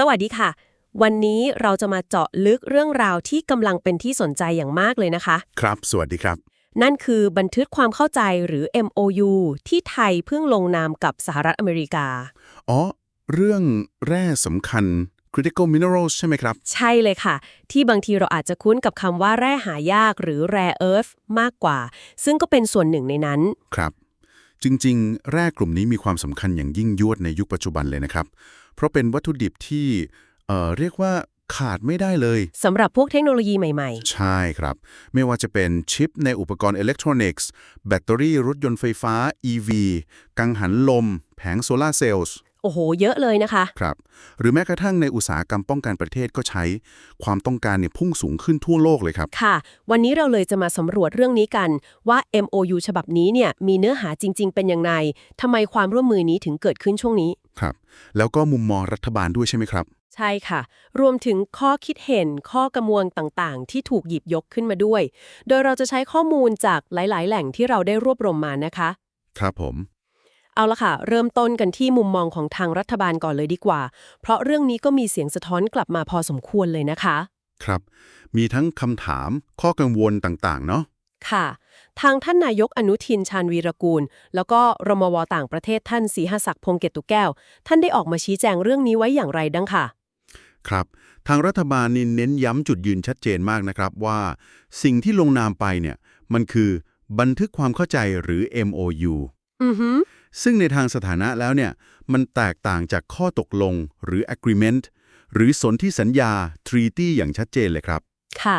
สวัสดีค่ะ วันนี้เราจะมาเจาะลึกเรื่องราวที่กำลังเป็นที่สนใจอย่างมากเลยนะคะ ครับ สวัสดีครับ นั่นคือบันทึกความเข้าใจหรือ MOU ที่ไทยเพิ่งลงนามกับสหรัฐอเมริกา อ๋อ เรื่องแร่สำคัญ critical minerals ใช่ไหมครับ ใช่เลยค่ะ ที่บางทีเราอาจจะคุ้นกับคำว่าแร่หายากหรือ rare earth มากกว่า ซึ่งก็เป็นส่วนหนึ่งในนั้น ครับ จริง ๆ แร่กลุ่มนี้มีความสำคัญอย่างยิ่งยวดในยุคปัจจุบันเลยนะครับ เพราะเป็นวัตถุดิบที่เอ่อเรียกว่าขาดไม่ได้เลยสำหรับพวกเทคโนโลยีใหม่ใช่ครับ ไม่ว่าจะเป็นชิปในอุปกรณ์อิเล็กทรอนิกส์ แบตเตอรี่รถยนต์ไฟฟ้า EV กังหันลม แผงโซลาร์เซลล์ๆโอ้โห เยอะเลยนะคะ ครับ หรือแม้กระทั่งในอุตสาหกรรมป้องกันประเทศก็ใช้ ความต้องการเนี่ยพุ่งสูงขึ้นทั่วโลกเลยครับ ค่ะ วันนี้เราเลยจะมาสำรวจเรื่องนี้กันว่า MOU ฉบับนี้เนี่ยมีเนื้อหาจริง ๆ เป็นยังไงทำไมความร่วมมือนี้ถึงเกิดขึ้นช่วงนี้ ครับ แล้วก็มุมมองรัฐบาลด้วยใช่ไหมครับ ใช่ค่ะ รวมถึงข้อคิดเห็นข้อกระมวลต่างๆ ที่ถูกหยิบยกขึ้นมาด้วย โดยเราจะใช้ข้อมูลจากหลาย ๆ แหล่งที่เราได้รวบรวมมานะคะ ครับผม เอาละค่ะ เริ่มต้นกันที่มุมมองของทางรัฐบาลก่อนเลยดีกว่า เพราะเรื่องนี้ก็มีเสียงสะท้อนกลับมาพอสมควรเลยนะคะ ครับ มีทั้งคำถามข้อกังวลต่างๆ เนาะค่ะ ทางท่านนายกอนุทินชาญวีรกูล แล้วก็รมวต่างประเทศท่านศรีหศักดิ์พงษ์เกตุแก้ว ท่านได้ออกมาชี้แจงเรื่องนี้ไว้อย่างไรดังค่ะ ครับ ทางรัฐบาลนี่เน้นย้ำจุดยืนชัดเจนมากนะครับว่า สิ่งที่ลงนามไปเนี่ยมันคือบันทึกความเข้าใจหรือ MOU อือฮึซึ่งในทางสถานะแล้วเนี่ยมันแตกต่างจากข้อตกลงหรือ agreement หรือสนธิสัญญา treaty อย่างชัดเจนเลยครับ ค่ะ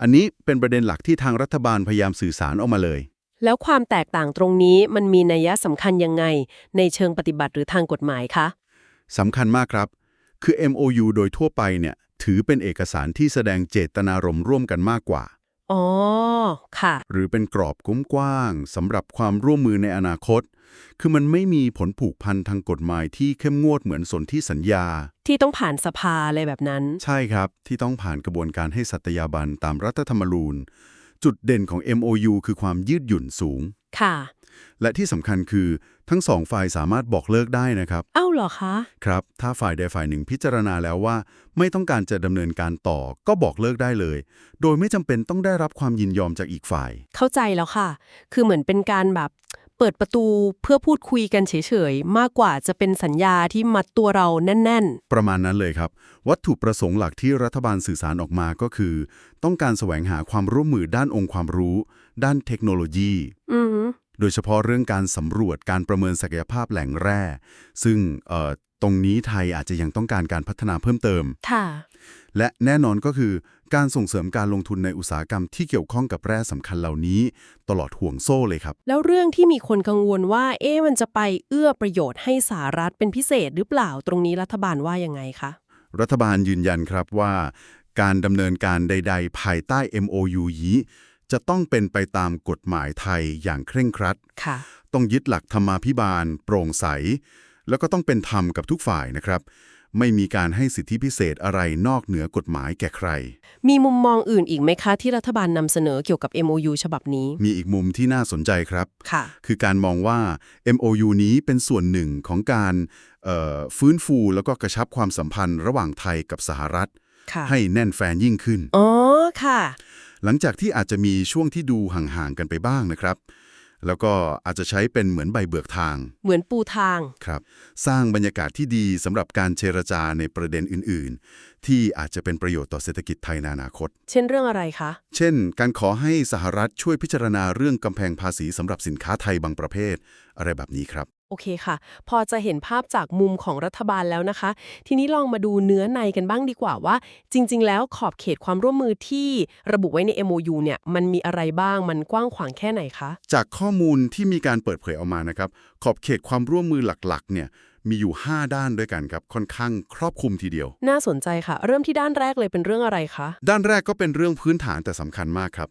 อันนี้เป็นประเด็นหลักที่ทางรัฐบาลพยายามสื่อสารออกมาเลย แล้วความแตกต่างตรงนี้มันมีนัยสำคัญยังไง ในเชิงปฏิบัติหรือทางกฎหมายคะสำคัญมากครับ คือ MOU โดยทั่วไปเนี่ยถือเป็นเอกสารที่แสดงเจตนารมณ์ร่วมกันมากกว่า อ๋อ ค่ะ หรือเป็นกรอบกุ้มกว้างสำหรับความร่วมมือในอนาคต คือมันไม่มีผลผูกพันทางกฎหมายที่เข้มงวดเหมือนสนธิสัญญา ที่ต้องผ่านสภาอะไรแบบนั้น ใช่ครับ ที่ต้องผ่านกระบวนการให้สัตยาบันตามรัฐธรรมนูญ จุดเด่นของ MOU คือความยืดหยุ่นสูง ค่ะ และที่สำคัญคือทั้งสองฝ่ายสามารถบอกเลิกได้นะครับ เอ้าเหรอคะ ครับ ถ้าฝ่ายใดฝ่ายหนึ่งพิจารณาแล้วว่า ไม่ต้องการจะดำเนินการต่อ ก็บอกเลิกได้เลย โดยไม่จำเป็นต้องได้รับความยินยอมจากอีกฝ่าย เข้าใจแล้วค่ะ คือเหมือนเป็นการแบบ เปิดประตูเพื่อพูดคุยกันเฉยๆ มากกว่าจะเป็นสัญญาที่มัดตัวเราแน่นประมาณนั้นเลยครับ วัตถุประสงค์หลักที่รัฐบาลสื่อสารออกมาก็คือ ต้องการแสวงหาความร่วมมือด้านองค์ความรู้ ด้านเทคโนโลยีๆอือฮึโดยเฉพาะเรื่องการสำรวจการประเมินศักยภาพแหล่งแร่ ซึ่งเอ่อ ตรงนี้ไทยอาจจะยังต้องการการพัฒนาเพิ่มเติม ค่ะ และแน่นอนก็คือการส่งเสริมการลงทุนในอุตสาหกรรมที่เกี่ยวข้องกับแร่สำคัญเหล่านี้ ตลอดห่วงโซ่เลยครับ แล้วเรื่องที่มีคนกังวลว่า เอ๊ะมันจะไปเอื้อประโยชน์ให้สหรัฐเป็นพิเศษหรือเปล่าตรงนี้รัฐบาลว่ายังไงคะ รัฐบาลยืนยันครับว่า การดำเนินการใด ๆ ภายใต้ MOU นี้จะต้องเป็นไปตามกฎหมายไทยอย่างเคร่งครัด ค่ะ ต้องยึดหลักธรรมาภิบาล โปร่งใส แล้วก็ต้องเป็นธรรมกับทุกฝ่ายนะครับ ไม่มีการให้สิทธิพิเศษอะไรนอกเหนือกฎหมายแก่ใคร มีมุมมองอื่นอีกไหมคะ ที่รัฐบาลนำเสนอเกี่ยวกับ MOU ฉบับนี้ มีอีกมุมที่น่าสนใจครับค่ะ คือการมองว่า MOU นี้เป็นส่วนหนึ่งของการเอ่อฟื้นฟูแล้วก็กระชับความสัมพันธ์ระหว่างไทยกับสหรัฐค่ะให้แน่นแฟนยิ่งขึ้น อ๋อ ค่ะ หลังจากที่อาจจะมีช่วงที่ดูห่างๆกันไปบ้างนะครับ แล้วก็อาจจะใช้เป็นเหมือนใบเบิกทาง เหมือนปูทาง ครับ สร้างบรรยากาศที่ดีสำหรับการเจรจาในประเด็นอื่น ๆ ที่อาจจะเป็นประโยชน์ต่อเศรษฐกิจไทยในอนาคต เช่นเรื่องอะไรคะ เช่น การขอให้สหรัฐช่วยพิจารณาเรื่องกำแพงภาษีสำหรับสินค้าไทยบางประเภท อะไรแบบนี้ครับ โอเคค่ะ พอจะเห็นภาพจากมุมของรัฐบาลแล้วนะคะ ทีนี้ลองมาดูเนื้อในกันบ้างดีกว่าว่า จริง ๆ แล้วขอบเขตความร่วมมือที่ระบุไว้ใน MOU เนี่ยมันมีอะไรบ้างมันกว้างขวางแค่ไหนคะ จากข้อมูลที่มีการเปิดเผยออกมานะครับ ขอบเขตความร่วมมือหลักๆ เนี่ยมีอยู่ 5 ด้านด้วยกันครับ ค่อนข้างครอบคลุมทีเดียว น่าสนใจค่ะ เริ่มที่ด้านแรกเลยเป็นเรื่องอะไรคะ ด้านแรกก็เป็นเรื่องพื้นฐานแต่สำคัญมากครับ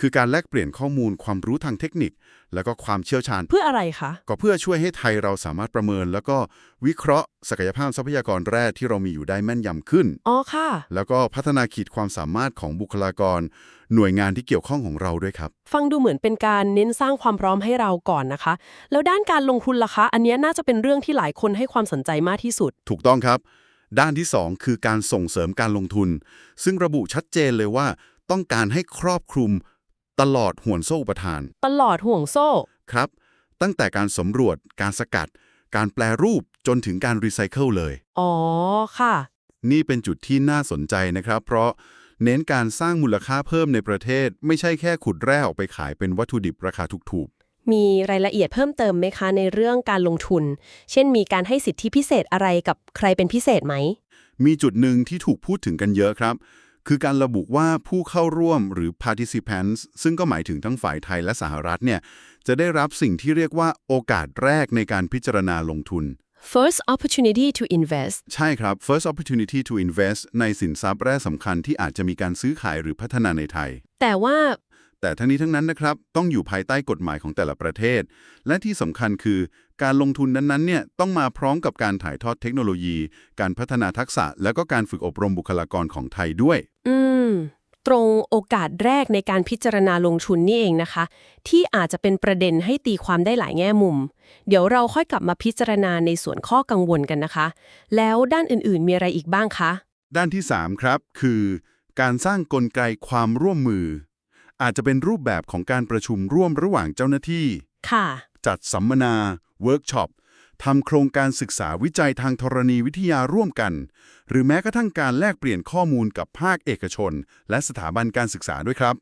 คือการแลกเปลี่ยนข้อมูลความรู้ทางเทคนิค แล้วก็ความเชี่ยวชาญ เพื่ออะไรคะ ก็เพื่อช่วยให้ไทยเราสามารถประเมิน แล้วก็วิเคราะห์ศักยภาพทรัพยากรแร่ที่เรามีอยู่ได้แม่นยำขึ้น อ๋อค่ะ แล้วก็พัฒนาขีดความสามารถของบุคลากร หน่วยงานที่เกี่ยวข้องของเราด้วยครับ ฟังดูเหมือนเป็นการเน้นสร้างความพร้อมให้เราก่อนนะคะ แล้วด้านการลงทุนล่ะคะ อันเนี้ยน่าจะเป็นเรื่องที่หลายคนให้ความสนใจมากที่สุด ถูกต้องครับ ด้านที่ 2 คือการส่งเสริมการลงทุน ซึ่งระบุชัดเจนเลยว่าต้องการให้ครอบคลุม ตลอดห่วงโซ่อุปทาน ตลอดห่วงโซ่ ครับ ตั้งแต่การสำรวจ การสกัด การแปลรูปจนถึงการรีไซเคิลเลย อ๋อ ค่ะ นี่เป็นจุดที่น่าสนใจนะครับ เพราะเน้นการสร้างมูลค่าเพิ่มในประเทศ ไม่ใช่แค่ขุดแร่ออกไปขายเป็นวัตถุดิบราคาถูกมีรายละเอียดเพิ่มเติมไหมคะในเรื่องการลงทุน เช่นมีการให้สิทธิพิเศษอะไรกับใครเป็นพิเศษไหมๆมีจุดหนึ่งที่ถูกพูดถึงกันเยอะครับ คือการระบุว่าผู้เข้าร่วมหรือ participants ซึ่งก็หมายถึงทั้งฝ่ายไทยและสหรัฐเนี่ยจะได้รับสิ่งที่เรียกว่าโอกาสแรกในการพิจารณาลงทุน first opportunity to invest ใช่ครับ first opportunity to invest ในสินทรัพย์แร่สำคัญที่อาจจะมีการซื้อขายหรือพัฒนาในไทย แต่ว่า แต่ทั้งนี้ทั้งนั้นนะครับ ต้องอยู่ภายใต้กฎหมายของแต่ละประเทศ และที่สำคัญคือการลงทุนนั้นๆเนี่ยต้องมาพร้อมกับการถ่ายทอดเทคโนโลยี การพัฒนาทักษะ แล้วก็การฝึกอบรมบุคลากรของไทยด้วย อืม ตรงโอกาสแรกในการพิจารณาลงทุนนี่เองนะคะ ที่อาจจะเป็นประเด็นให้ตีความได้หลายแง่มุม เดี๋ยวเราค่อยกลับมาพิจารณาในส่วนข้อกังวลกันนะคะ แล้วด้านอื่นๆมีอะไรอีกบ้างคะ ด้านที่ 3 ครับ คือ การสร้างกลไกความร่วมมือ อาจจะเป็นรูปแบบของการประชุมร่วมระหว่างเจ้าหน้าที่ ค่ะ จัดสัมมนา เวิร์กช็อปทำโครงการศึกษาวิจัยทางธรณีวิทยาร่วมกัน หรือแม้กระทั่งการแลกเปลี่ยนข้อมูลกับภาคเอกชน และสถาบันการศึกษาด้วยครับ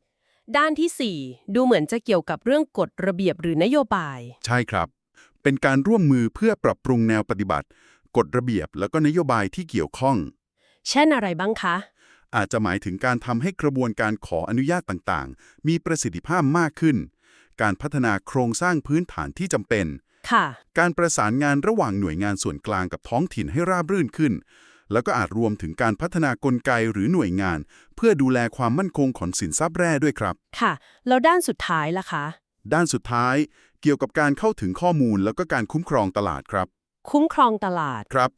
ด้านทีสี่4 ดูเหมือนจะเกี่ยวกับเรื่องกฎระเบียบหรือนโยบาย ใช่ครับ เป็นการร่วมมือเพื่อปรับปรุงแนวปฏิบัติ กฎระเบียบแล้วก็นโยบายที่เกี่ยวข้อง เช่นอะไรบ้างคะ อาจจะหมายถึงการทำให้กระบวนการขออนุญาตต่างๆ มีประสิทธิภาพมากขึ้น การพัฒนาโครงสร้างพื้นฐานที่จำเป็นค่ะการประสานงานระหว่างหน่วยงานส่วนกลางกับท้องถิ่นให้ราบรื่นขึ้น แล้วก็อาจรวมถึงการพัฒนากลไกหรือหน่วยงาน เพื่อดูแลความมั่นคงของสินทรัพย์แร่ด้วยครับ ค่ะ แล้วด้านสุดท้ายล่ะคะ ด้านสุดท้ายเกี่ยวกับการเข้าถึงข้อมูลแล้วก็การคุ้มครองตลาดครับ คุ้มครองตลาด ครับ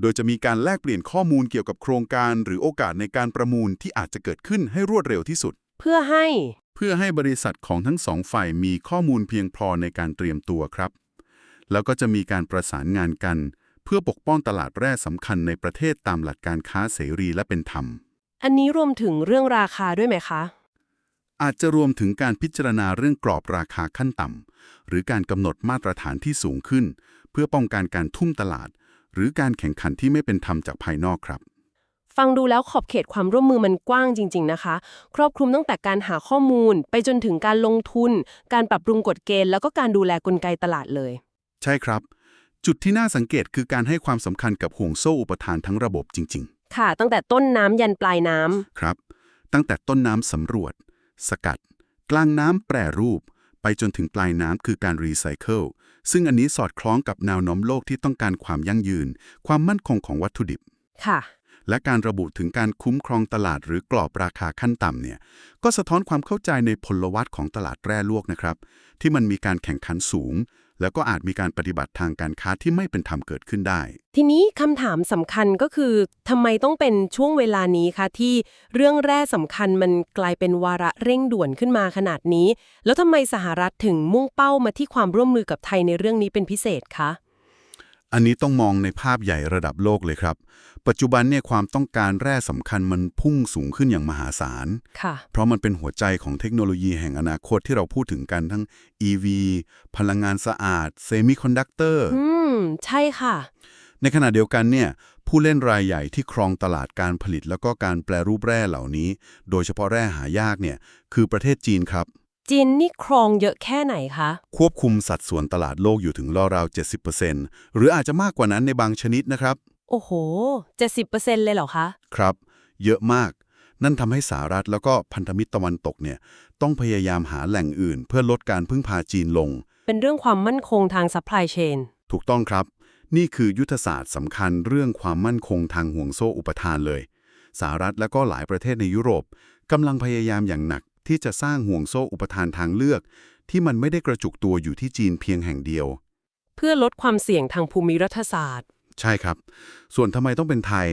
โดยจะมีการแลกเปลี่ยนข้อมูลเกี่ยวกับโครงการหรือโอกาสในการประมูลที่อาจจะเกิดขึ้นให้รวดเร็วที่สุด เพื่อให้ เพื่อให้บริษัทของทั้งสองฝ่ายมีข้อมูลเพียงพอในการเตรียมตัวครับ แล้วก็จะมีการประสานงานกัน เพื่อปกป้องตลาดแร่สำคัญในประเทศตามหลักการค้าเสรีและเป็นธรรม อันนี้รวมถึงเรื่องราคาด้วยไหมคะ อาจจะรวมถึงการพิจารณาเรื่องกรอบราคาขั้นต่ำหรือการกำหนดมาตรฐานที่สูงขึ้น เพื่อป้องกันการทุ่มตลาด หรือการแข่งขันที่ไม่เป็นธรรมจากภายนอกครับ ฟังดูแล้วขอบเขตความร่วมมือมันกว้างจริง ๆนะคะ ครอบคลุมตั้งแต่การหาข้อมูล ไปจนถึงการลงทุน การปรับปรุงกฎเกณฑ์แล้วก็การดูแลกลไกตลาดเลย ใช่ครับ จุดที่น่าสังเกตคือการให้ความสำคัญกับห่วงโซ่อุปทานทั้งระบบจริงค่ะ ตั้งแต่ต้นน้ำยันปลายน้ำๆครับ ตั้งแต่ต้นน้ำสำรวจ สกัด กลางน้ำแปรรูป ไปจนถึงปลายน้ำคือการรีไซเคิลซึ่งอันนี้สอดคล้องกับแนวโน้มโลกที่ต้องการความยั่งยืน ความมั่นคงของวัตถุดิบ ค่ะ และการระบุถึงการคุ้มครองตลาดหรือกรอบราคาขั้นต่ำเนี่ย ก็สะท้อนความเข้าใจในพลวัตของตลาดแร่ลวกนะครับ ที่มันมีการแข่งขันสูง แล้วก็อาจมีการปฏิบัติทางการค้าที่ไม่เป็นธรรมเกิดขึ้นได้ ทีนี้คำถามสำคัญก็คือทำไมต้องเป็นช่วงเวลานี้คะที่เรื่องแร่สำคัญมันกลายเป็นวาระเร่งด่วนขึ้นมาขนาดนี้ แล้วทำไมสหรัฐถึงมุ่งเป้ามาที่ความร่วมมือกับไทยในเรื่องนี้เป็นพิเศษคะ อันนี้ต้องมองในภาพใหญ่ระดับโลกเลยครับ ปัจจุบันเนี่ยความต้องการแร่สำคัญมันพุ่งสูงขึ้นอย่างมหาศาลค่ะเพราะมันเป็นหัวใจของเทคโนโลยีแห่งอนาคตที่เราพูดถึงกันทั้ง EV พลังงานสะอาด เซมิคอนดักเตอร์ อืม ใช่ค่ะ ในขณะเดียวกันเนี่ยผู้เล่นรายใหญ่ที่ครองตลาดการผลิตแล้วก็การแปลรูปแร่เหล่านี้ โดยเฉพาะแร่หายากเนี่ยคือประเทศจีนครับ จีนนี่ครองเยอะแค่ไหนคะ ควบคุมสัดส่วนตลาดโลกอยู่ถึงราวๆ70%หรืออาจจะมากกว่านั้นในบางชนิดนะครับ โอ้โห 70%เลยเหรอคะ ครับ เยอะมาก นั่นทำให้สหรัฐแล้วก็พันธมิตรตะวันตกเนี่ย ต้องพยายามหาแหล่งอื่น เพื่อลดการพึ่งพาจีนลง เป็นเรื่องความมั่นคงทาง supply chain ถูกต้องครับ นี่คือยุทธศาสตร์สำคัญเรื่องความมั่นคงทางห่วงโซ่อุปทานเลยสหรัฐและก็หลายประเทศในยุโรปกำลังพยายามอย่างหนัก ที่จะสร้างห่วงโซ่อุปทานทางเลือก ที่มันไม่ได้กระจุกตัวอยู่ที่จีนเพียงแห่งเดียว เพื่อลดความเสี่ยงทางภูมิรัฐศาสตร์ ใช่ครับ ส่วนทำไมต้องเป็นไทย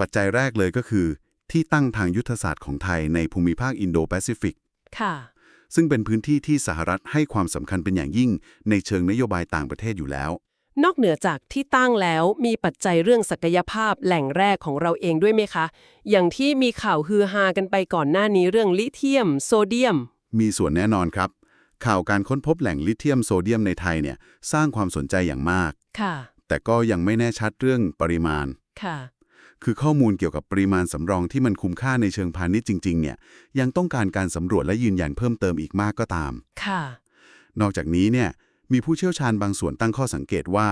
ปัจจัยแรกเลยก็คือ ที่ตั้งทางยุทธศาสตร์ของไทยในภูมิภาคอินโดแปซิฟิก ค่ะ ซึ่งเป็นพื้นที่ที่สหรัฐให้ความสำคัญเป็นอย่างยิ่งในเชิงนโยบายต่างประเทศอยู่แล้ว นอกเหนือจากที่ตั้งแล้วมีปัจจัยเรื่องศักยภาพแหล่งแรกของเราเองด้วยไหมคะ อย่างที่มีข่าวฮือฮากันไปก่อนหน้านี้เรื่องลิเธียม โซเดียม มีส่วนแน่นอนครับ ข่าวการค้นพบแหล่งลิเธียมโซเดียมในไทยเนี่ยสร้างความสนใจอย่างมาก ค่ะ แต่ก็ยังไม่แน่ชัดเรื่องปริมาณ ค่ะ คือข้อมูลเกี่ยวกับปริมาณสำรองที่มันคุ้มค่าในเชิงพาณิชย์จริง ๆ เนี่ยยังต้องการการสำรวจและยืนยันเพิ่มเติมอีกมากก็ตาม ค่ะ นอกจากนี้เนี่ย มีผู้เชี่ยวชาญบางส่วนตั้งข้อสังเกตว่า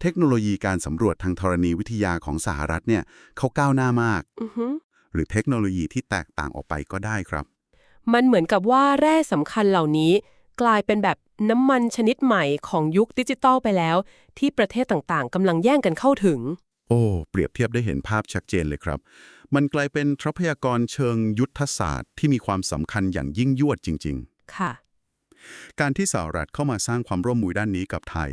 เทคโนโลยีการสำรวจทางธรณีวิทยาของสหรัฐเนี่ยเขาก้าวหน้ามากอือฮึหรือเทคโนโลยีที่แตกต่างออกไปก็ได้ครับ มันเหมือนกับว่าแร่สำคัญเหล่านี้ กลายเป็นแบบน้ำมันชนิดใหม่ของยุคดิจิตอลไปแล้ว ที่ประเทศต่างๆกำลังแย่งกันเข้าถึง โอ้ เปรียบเทียบได้เห็นภาพชัดเจนเลยครับ มันกลายเป็นทรัพยากรเชิงยุทธศาสตร์ที่มีความสำคัญอย่างยิ่งยวดจริงค่ะๆ การที่สหรัฐเข้ามาสร้างความร่วมมือด้านนี้กับไทย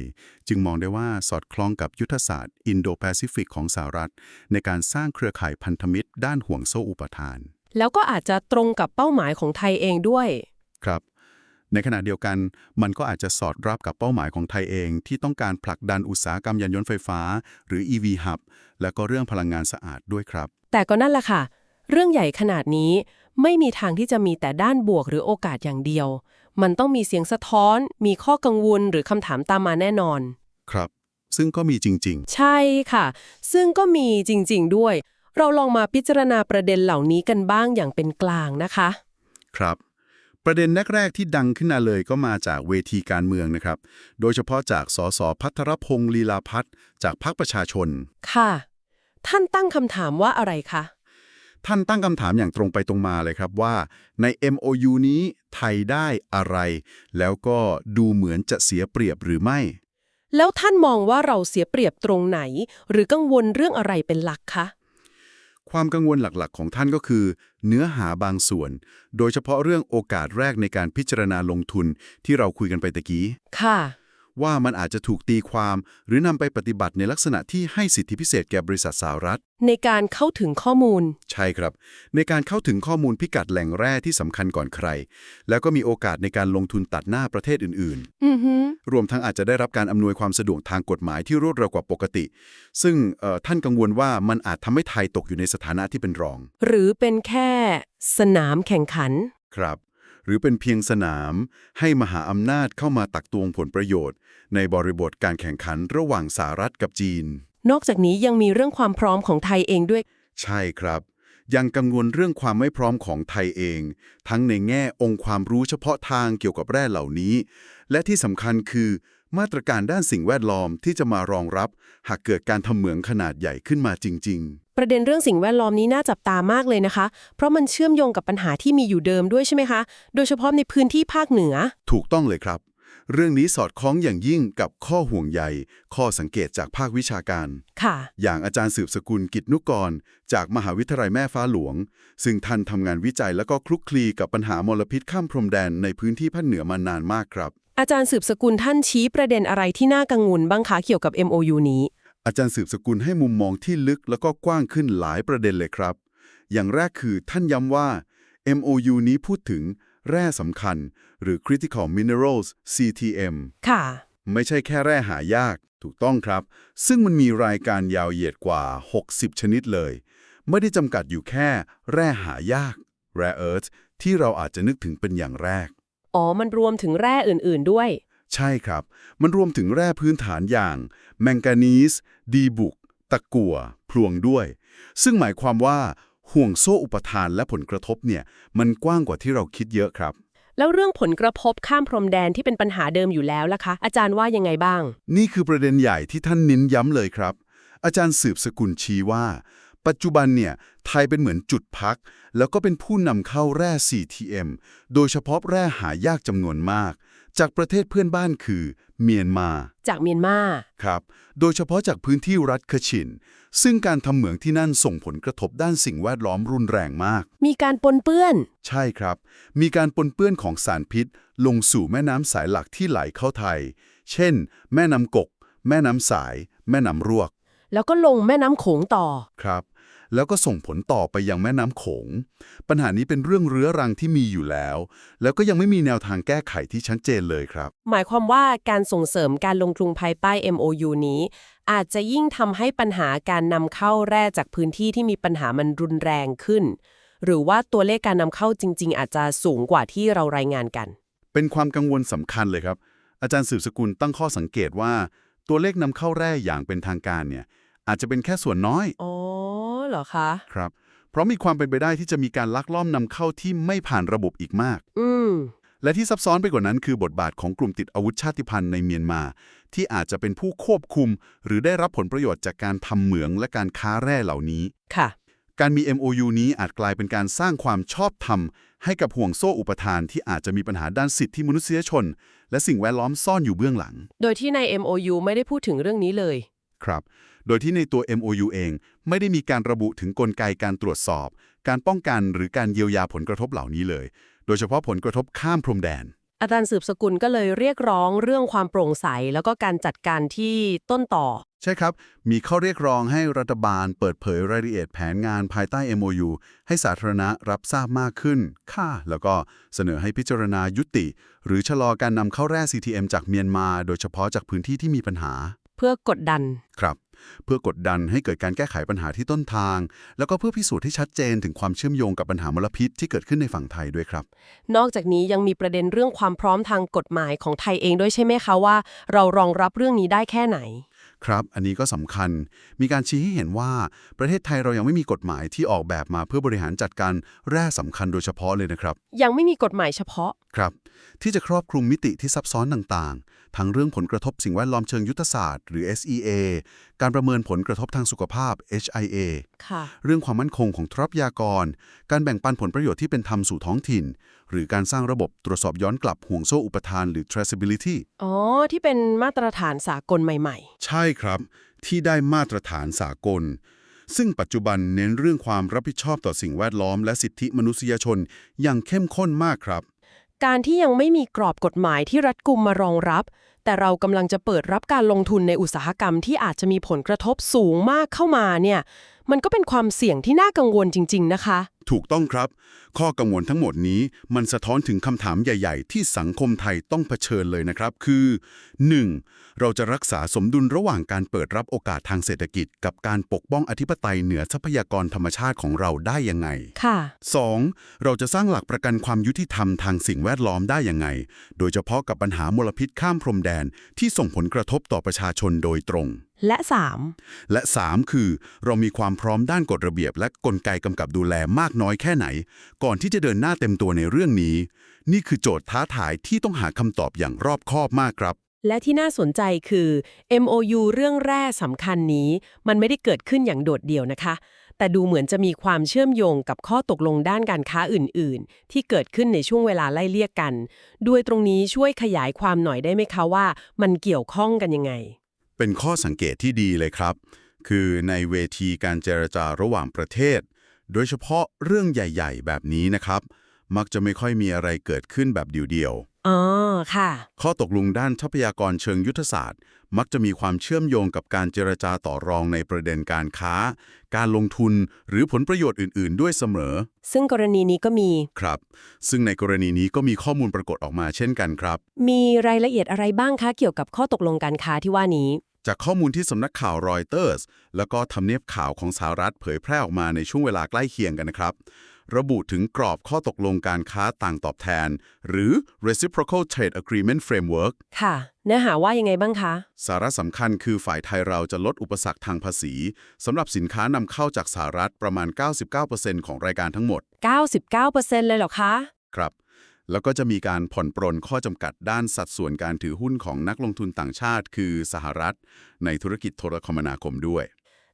จึงมองได้ว่าสอดคล้องกับยุทธศาสตร์อินโดแปซิฟิกของสหรัฐ ในการสร้างเครือข่ายพันธมิตร ด้านห่วงโซ่อุปทาน แล้วก็อาจจะตรงกับเป้าหมายของไทยเองด้วย ครับ ในขณะเดียวกัน มันก็อาจจะสอดรับกับเป้าหมายของไทยเอง ที่ต้องการผลักดันอุตสาหกรรมยานยนต์ไฟฟ้า หรือ EV Hub และก็เรื่องพลังงานสะอาดด้วยครับ แต่ก็นั่นแหละค่ะ เรื่องใหญ่ขนาดนี้ไม่มีทางที่จะมีแต่ด้านบวกหรือโอกาสอย่างเดียว มันต้องมีเสียงสะท้อน มีข้อกังวลหรือคำถามตามมาแน่นอน ครับ ซึ่งก็มีจริง ใช่ค่ะ ซึ่งก็มีจริง ๆ ด้วย เราลองมาพิจารณาประเด็นเหล่านี้กันบ้างอย่างเป็นกลางนะคะ ๆ ครับ ประเด็นแรก ๆ ที่ดังขึ้นมาเลยก็มาจากเวทีการเมืองนะครับ โดยเฉพาะจากสสพัทรพงศ์ลีลาพัฒน์จากพรรคประชาชน ค่ะ ท่านตั้งคำถามว่าอะไรคะ ท่านตั้งคำถามอย่างตรงไปตรงมาเลยครับว่า ใน MOU นี้ ไทยได้อะไร แล้วก็ดูเหมือนจะเสียเปรียบหรือไม่ แล้วท่านมองว่าเราเสียเปรียบตรงไหน หรือกังวลเรื่องอะไรเป็นหลักคะความกังวลหลักๆ ของท่านก็คือ เนื้อหาบางส่วน โดยเฉพาะเรื่องโอกาสแรกในการพิจารณาลงทุนที่เราคุยกันไปตะกี้ ค่ะ ว่ามันอาจจะถูกตีความ หรือนำไปปฏิบัติในลักษณะที่ให้สิทธิพิเศษแก่บริษัทสหรัฐ ในการเข้าถึงข้อมูล ใช่ครับ ในการเข้าถึงข้อมูลพิกัดแหล่งแร่ที่สำคัญก่อนใคร แล้วก็มีโอกาสในการลงทุนตัดหน้าประเทศอื่นอือฮึๆรวมทั้งอาจจะได้รับการอำนวยความสะดวกทางกฎหมายที่รวดเร็วกว่าปกติ ซึ่งเอ่อท่านกังวลว่ามันอาจทำให้ไทยตกอยู่ในสถานะที่เป็นรอง หรือเป็นแค่สนามแข่งขันครับ หรือเป็นเพียงสนาม ให้มหาอำนาจเข้ามาตักตวงผลประโยชน์ ในบริบทการแข่งขันระหว่างสหรัฐกับจีน นอกจากนี้ยังมีเรื่องความพร้อมของไทยเองด้วย ใช่ครับ ยังกังวลเรื่องความไม่พร้อมของไทยเอง ทั้งในแง่องค์ความรู้เฉพาะทางเกี่ยวกับแร่เหล่านี้ และที่สำคัญคือ มาตรการด้านสิ่งแวดล้อมที่จะมารองรับ หากเกิดการทำเหมืองขนาดใหญ่ขึ้นมาจริงประเด็นเรื่องสิ่งแวดล้อมนี้น่าจับตามากเลยนะคะ เพราะมันเชื่อมโยงกับปัญหาที่มีอยู่เดิมด้วยใช่ไหมคะ โดยเฉพาะในพื้นที่ภาคเหนือๆถูกต้องเลยครับ เรื่องนี้สอดคล้องอย่างยิ่งกับข้อห่วงใย ข้อสังเกตจากภาควิชาการ ค่ะ อย่างอาจารย์สืบสกุลกิจนุกร จากมหาวิทยาลัยแม่ฟ้าหลวง ซึ่งท่านทำงานวิจัยและก็คลุกคลีกับปัญหามลพิษข้ามพรมแดนในพื้นที่ภาคเหนือมานานมากครับอาจารย์สืบสกุลท่านชี้ประเด็นอะไรที่น่ากังวลบ้างคะเกี่ยวกับ MOU นี้ อาจารย์สืบสกุลให้มุมมองที่ลึกแล้วก็กว้างขึ้นหลายประเด็นเลยครับ อย่างแรกคือท่านย้ำว่า MOU นี้พูดถึงแร่สำคัญ หรือ Critical Minerals CTM ค่ะ ไม่ใช่แค่แร่หายาก ถูกต้องครับ ซึ่งมันมีรายการยาวเหยียดกว่า 60 ชนิดเลย ไม่ได้จำกัดอยู่แค่แร่หายาก Rare Earth ที่เราอาจจะนึกถึงเป็นอย่างแรก อ๋อ มันรวมถึงแร่อื่น ๆ ด้วย ใช่ครับ มันรวมถึงแร่พื้นฐานอย่าง แมงกานีส ดีบุก ตะกั่ว พลวงด้วย ซึ่งหมายความว่าห่วงโซ่อุปทานและผลกระทบเนี่ย มันกว้างกว่าที่เราคิดเยอะครับ แล้วเรื่องผลกระทบข้ามพรมแดนที่เป็นปัญหาเดิมอยู่แล้วล่ะคะ อาจารย์ว่ายังไงบ้าง นี่คือประเด็นใหญ่ที่ท่านเน้นย้ำเลยครับ อาจารย์สืบสกุลชี้ว่า ปัจจุบันเนี่ยไทยเป็นเหมือนจุดพัก แล้วก็เป็นผู้นำเข้าแร่ CTM โดยเฉพาะแร่หายากจำนวนมาก จากประเทศเพื่อนบ้านคือเมียนมา จากเมียนมา ครับ โดยเฉพาะจากพื้นที่รัฐคชิน ซึ่งการทำเหมืองที่นั่นส่งผลกระทบด้านสิ่งแวดล้อมรุนแรงมาก มีการปนเปื้อน ใช่ครับ มีการปนเปื้อนของสารพิษ ลงสู่แม่น้ำสายหลักที่ไหลเข้าไทย เช่น แม่น้ำกก แม่น้ำสาย แม่น้ำรวก แล้วก็ลงแม่น้ำโขงต่อ ครับ แล้วก็ส่งผลต่อไปยังแม่น้ำโขง ปัญหานี้เป็นเรื่องเรื้อรังที่มีอยู่แล้ว แล้วก็ยังไม่มีแนวทางแก้ไขที่ชัดเจนเลยครับ หมายความว่าการส่งเสริมการลงทุนภายใต้ MOU นี้ อาจจะยิ่งทำให้ปัญหาการนำเข้าแร่จากพื้นที่ที่มีปัญหามันรุนแรงขึ้น หรือว่าตัวเลขการนำเข้าจริง ๆ อาจจะสูงกว่าที่เรารายงานกัน เป็นความกังวลสำคัญเลยครับ อาจารย์สืบสกุลตั้งข้อสังเกตว่า ตัวเลขนำเข้าแร่อย่างเป็นทางการเนี่ยอาจจะเป็นแค่ส่วนน้อยอ๋อ เหรอคะ ครับ เพราะมีความเป็นไปได้ที่จะมีการลักลอบนำเข้าที่ไม่ผ่านระบบอีกมาก อืม และที่ซับซ้อนไปกว่านั้นคือบทบาทของกลุ่มติดอาวุธชาติพันธุ์ในเมียนมา ที่อาจจะเป็นผู้ควบคุม หรือได้รับผลประโยชน์จากการทำเหมืองและการค้าแร่เหล่านี้ ค่ะ การมี MOU นี้อาจกลายเป็นการสร้างความชอบธรรม ให้กับห่วงโซ่อุปทานที่อาจจะมีปัญหาด้านสิทธิมนุษยชน และสิ่งแวดล้อมซ่อนอยู่เบื้องหลัง โดยที่ใน MOU ไม่ได้พูดถึงเรื่องนี้เลย ครับ โดยที่ในตัว MOU เอง ไม่ได้มีการระบุถึงกลไกการตรวจสอบ การป้องกันหรือการเยียวยาผลกระทบเหล่านี้เลย โดยเฉพาะผลกระทบข้ามพรมแดน อาจารย์สืบสกุลก็เลยเรียกร้องเรื่องความโปร่งใส แล้วก็การจัดการที่ต้นต่อ ใช่ครับ มีข้อเรียกร้องให้รัฐบาลเปิดเผยรายละเอียดแผนงานภายใต้ MOU ให้สาธารณะรับทราบมากขึ้น ค่ะแล้วก็เสนอให้พิจารณายุติ หรือชะลอการนำเข้าแร่ CTM จากเมียนมา โดยเฉพาะจากพื้นที่ที่มีปัญหา เพื่อกดดัน ครับ เพื่อกดดันให้เกิดการแก้ไขปัญหาที่ต้นทาง แล้วก็เพื่อพิสูจน์ให้ชัดเจนถึงความเชื่อมโยงกับปัญหามลพิษที่เกิดขึ้นในฝั่งไทยด้วยครับ นอกจากนี้ยังมีประเด็นเรื่องความพร้อมทางกฎหมายของไทยเองด้วยใช่ไหมคะว่า เรารองรับเรื่องนี้ได้แค่ไหน ครับ อันนี้ก็สำคัญ มีการชี้ให้เห็นว่าประเทศไทยเรายังไม่มีกฎหมายที่ออกแบบมาเพื่อบริหารจัดการแร่สำคัญโดยเฉพาะเลยนะครับ ยังไม่มีกฎหมายเฉพาะ ครับ ที่จะครอบคลุมมิติที่ซับซ้อนต่างๆ ทั้งเรื่องผลกระทบสิ่งแวดล้อมเชิงยุทธศาสตร์ หรือ SEA การประเมินผลกระทบทางสุขภาพ HIA ค่ะเรื่องความมั่นคงของทรัพยากร การแบ่งปันผลประโยชน์ที่เป็นธรรมสู่ท้องถิ่น หรือการสร้างระบบตรวจสอบย้อนกลับห่วงโซ่อุปทานหรือ traceability อ๋อ ที่เป็นมาตรฐานสากลใหม่ใช่ครับ ที่ได้มาตรฐานสากลซึ่งปัจจุบันเน้นเรื่องความรับผิดชอบต่อสิ่งแวดล้อมและสิทธิมนุษยชนอย่างเข้มข้นมากครับๆ การที่ยังไม่มีกรอบกฎหมายที่รัดกุมมารองรับ แต่เรากำลังจะเปิดรับการลงทุนในอุตสาหกรรมที่อาจจะมีผลกระทบสูงมากเข้ามาเนี่ย มันก็เป็นความเสี่ยงที่น่ากังวลจริง ๆ นะคะ ถูกต้องครับ ข้อกังวลทั้งหมดนี้มันสะท้อนถึงคำถามใหญ่ ๆ ที่สังคมไทยต้องเผชิญเลยนะครับ คือ 1. เราจะรักษาสมดุลระหว่างการเปิดรับโอกาสทางเศรษฐกิจ กับการปกป้องอธิปไตยเหนือทรัพยากรธรรมชาติของเราได้ยังไง ค่ะ 2. เราจะสร้างหลักประกันความยุติธรรมทางสิ่งแวดล้อมได้ยังไง โดยเฉพาะกับปัญหามลพิษข้ามพรมแดนที่ส่งผลกระทบต่อประชาชนโดยตรง และและ 3 คือ เรามีความพร้อมด้านกฎระเบียบ และกลไกกำกับดูแลมากน้อยแค่ไหน ก่อนที่จะเดินหน้าเต็มตัวในเรื่องนี้ นี่คือโจทย์ท้าทายที่ต้องหาคำตอบอย่างรอบคอบมากครับ3และที่น่าสนใจคือ MOU เรื่องแร่สำคัญนี้ มันไม่ได้เกิดขึ้นอย่างโดดเดี่ยวนะคะ แต่ดูเหมือนจะมีความเชื่อมโยงกับข้อตกลงด้านการค้าอื่น ๆ ที่เกิดขึ้นในช่วงเวลาไล่เลี่ยกกัน ด้วยตรงนี้ช่วยขยายความหน่อยได้ไหมคะว่า มันเกี่ยวข้องกันยังไง เป็นข้อสังเกตที่ดีเลยครับ คือในเวทีการเจรจาระหว่างประเทศ โดยเฉพาะเรื่องใหญ่ ๆ แบบนี้นะครับ มักจะไม่ค่อยมีอะไรเกิดขึ้นแบบเดียวอ๋อค่ะๆข้อตกลงด้านทรัพยากรเชิงยุทธศาสตร์ มักจะมีความเชื่อมโยงกับการเจรจาต่อรองในประเด็นการค้า การลงทุนหรือผลประโยชน์อื่น ๆ ด้วยเสมอ ซึ่งกรณีนี้ก็มีครับ ซึ่งในกรณีนี้ก็มีข้อมูลปรากฏออกมาเช่นกันครับ มีรายละเอียดอะไรบ้างคะเกี่ยวกับข้อตกลงการค้าที่ว่านี้ จากข้อมูลที่สำนักข่าวรอยเตอร์สแล้วก็ทำเนียบข่าวของสหรัฐเผยแพร่ออกมาในช่วงเวลาใกล้เคียงกันนะครับ ระบุถึงกรอบข้อตกลงการค้าต่างตอบแทน หรือ reciprocal trade agreement framework ค่ะ เนื้อหาว่ายังไงบ้างคะ สาระสำคัญคือฝ่ายไทยเราจะลดอุปสรรคทางภาษีสำหรับสินค้านำเข้าจากสหรัฐประมาณ 99%ของรายการทั้งหมด 99%เลยเหรอคะ ครับ แล้วก็จะมีการผ่อนปรนข้อจำกัดด้านสัดส่วนการถือหุ้นของนักลงทุนต่างชาติ คือสหรัฐ ในธุรกิจโทรคมนาคมด้วย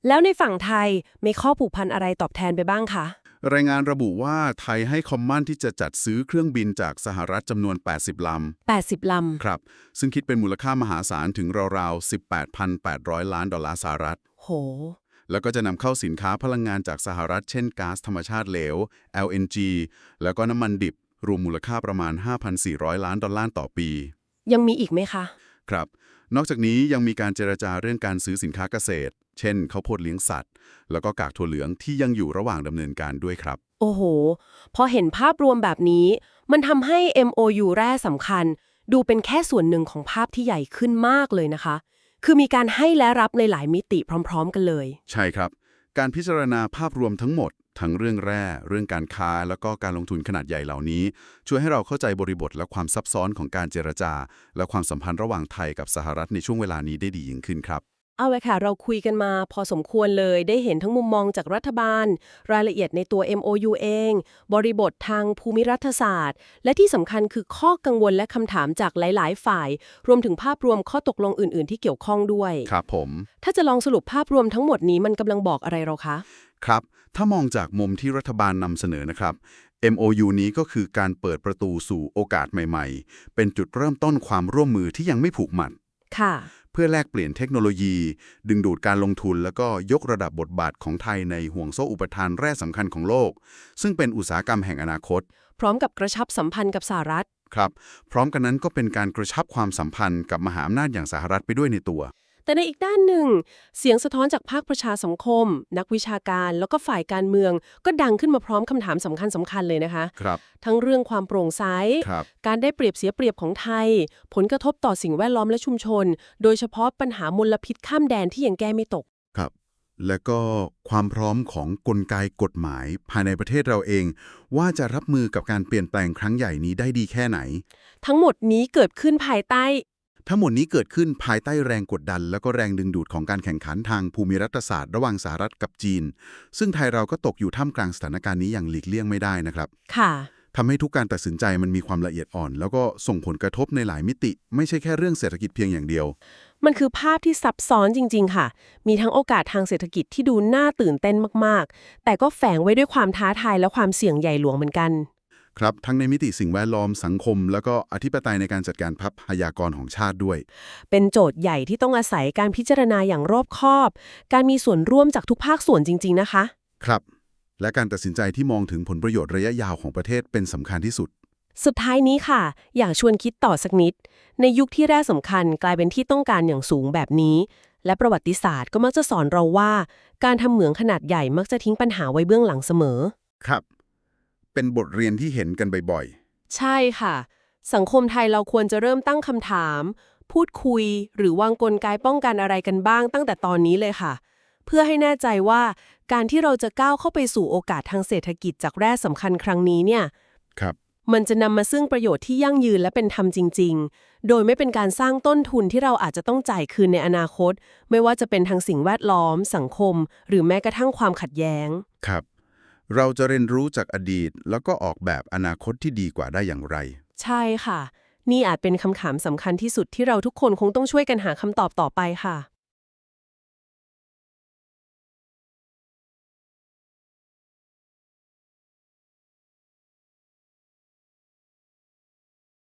แล้วในฝั่งไทยมีข้อผูกพันอะไรตอบแทนไปบ้างคะ รายงานระบุว่าไทยให้คอมมั่นที่จะจัดซื้อเครื่องบินจากสหรัฐจำนวน 80ล80 ลำ ครับ ซึ่งคิดเป็นมูลค่ามหาศาลถึงราวๆ 18,800 ล้านดอลลาร์สหรัฐำโหแล้วก็จะนำเข้าสินค้าพลังงานจากสหรัฐ เช่นก๊าซธรรมชาติเหลว LNG แล้วก็น้ำมันดิบ รวมมูลค่าประมาณ 5,400 ล้านดอลลาร์ต่อปี ยังมีอีกไหมคะ ครับ นอกจากนี้ยังมีการเจรจาเรื่องการซื้อสินค้าเกษตร เช่นข้าวโพดเลี้ยงสัตว์ แล้วก็กากถั่วเหลืองที่ยังอยู่ระหว่างดำเนินการด้วยครับ โอ้โห พอเห็นภาพรวมแบบนี้ มันทำให้ MOU แร่สำคัญ ดูเป็นแค่ส่วนหนึ่งของภาพที่ใหญ่ขึ้นมากเลยนะคะ คือมีการให้และรับในหลายมิติพร้อม ๆ กันเลย ใช่ครับ การพิจารณาภาพรวมทั้งหมด ทั้งเรื่องแร่ เรื่องการค้า แล้วก็การลงทุนขนาดใหญ่เหล่านี้ ช่วยให้เราเข้าใจบริบทและความซับซ้อนของการเจรจา และความสัมพันธ์ระหว่างไทยกับสหรัฐในช่วงเวลานี้ได้ดียิ่งขึ้นครับ เอาไว้ค่ะ เราคุยกันมาพอสมควรเลย ได้เห็นทั้งมุมมองจากรัฐบาล รายละเอียดในตัว MOU เอง บริบททางภูมิรัฐศาสตร์ และที่สำคัญคือข้อกังวลและคำถามจากหลาย ๆ ฝ่าย รวมถึงภาพรวมข้อตกลงอื่น ๆ ที่เกี่ยวข้องด้วย ครับผม ถ้าจะลองสรุปภาพรวมทั้งหมดนี้มันกำลังบอกอะไรเราคะ ครับ ถ้ามองจากมุมที่รัฐบาลนำเสนอนะครับ MOU นี้ก็คือการเปิดประตูสู่โอกาสใหม่ ๆ เป็นจุดเริ่มต้นความร่วมมือที่ยังไม่ผูกมัดค่ะเพื่อแลกเปลี่ยนเทคโนโลยี ดึงดูดการลงทุน แล้วก็ยกระดับบทบาทของไทยในห่วงโซ่อุปทานแร่สำคัญของโลก ซึ่งเป็นอุตสาหกรรมแห่งอนาคต พร้อมกับกระชับสัมพันธ์กับสหรัฐครับ พร้อมกันนั้นก็เป็นการกระชับความสัมพันธ์กับมหาอำนาจอย่างสหรัฐไปด้วยในตัว แต่ในอีกด้านหนึ่ง เสียงสะท้อนจากภาคประชาสังคม นักวิชาการแล้วก็ฝ่ายการเมือง ก็ดังขึ้นมาพร้อมคำถามสำคัญสำคัญเลยนะคะครับทั้งเรื่องความโปร่งใสครับการได้เปรียบเสียเปรียบของไทย ผลกระทบต่อสิ่งแวดล้อมและชุมชน โดยเฉพาะปัญหามลพิษข้ามแดนที่ยังแก้ไม่ตกครับและก็ความพร้อมของกลไกกฎหมายภายในประเทศเราเอง ว่าจะรับมือกับการเปลี่ยนแปลงครั้งใหญ่นี้ได้ดีแค่ไหน ทั้งหมดนี้เกิดขึ้นภายใต้ ทั้งหมดนี้เกิดขึ้นภายใต้แรงกดดัน แล้วก็แรงดึงดูดของการแข่งขันทางภูมิรัฐศาสตร์ ระหว่างสหรัฐกับจีน ซึ่งไทยเราก็ตกอยู่ท่ามกลางสถานการณ์นี้อย่างหลีกเลี่ยงไม่ได้นะครับ ค่ะทำให้ทุกการตัดสินใจมันมีความละเอียดอ่อน แล้วก็ส่งผลกระทบในหลายมิติ ไม่ใช่แค่เรื่องเศรษฐกิจเพียงอย่างเดียว มันคือภาพที่ซับซ้อนจริง ๆ ค่ะ มีทั้งโอกาสทางเศรษฐกิจที่ดูน่าตื่นเต้นมากๆ แต่ก็แฝงไว้ด้วยความท้าทายและความเสี่ยงใหญ่หลวงเหมือนกัน ครับทั้งในมิติสิ่งแวดล้อมสังคม แล้วก็อธิปไตยในการจัดการพัพยากรของชาติด้วย เป็นโจทย์ใหญ่ที่ต้องอาศัยการพิจารณาอย่างรอบคอบ การมีส่วนร่วมจากทุกภาคส่วนจริง ๆ นะคะ ครับ และการตัดสินใจที่มองถึงผลประโยชน์ระยะยาวของประเทศเป็นสำคัญที่สุด สุดท้ายนี้ค่ะ อยากชวนคิดต่อสักนิด ในยุคที่แร่สำคัญกลายเป็นที่ต้องการอย่างสูงแบบนี้ และประวัติศาสตร์ก็มักจะสอนเราว่า การทำเหมืองขนาดใหญ่มักจะทิ้งปัญหาไว้เบื้องหลังเสมอ ครับ เป็นบทเรียนที่เห็นกันบ่อยใช่ค่ะ สังคมไทยเราควรจะเริ่มตั้งคำถาม พูดคุย หรือวางกลไกป้องกันอะไรกันบ้างตั้งแต่ตอนนี้เลยค่ะ เพื่อให้แน่ใจว่าการที่เราจะก้าวเข้าไปสู่โอกาสทางเศรษฐกิจจากแร่สำคัญครั้งนี้เนี่ยๆครับมันจะนำมาซึ่งประโยชน์ที่ยั่งยืนและเป็นธรรมจริง ๆ โดยไม่เป็นการสร้างต้นทุนที่เราอาจจะต้องจ่ายคืนในอนาคต ไม่ว่าจะเป็นทางสิ่งแวดล้อม สังคม หรือแม้กระทั่งความขัดแย้ง ครับ เราจะเรียนรู้จากอดีต แล้วก็ออกแบบอนาคตที่ดีกว่าได้อย่างไร ใช่ค่ะ นี่อาจเป็นคำถามสำคัญที่สุดที่เราทุกคนคงต้องช่วยกันหาคำตอบต่อไปค่ะ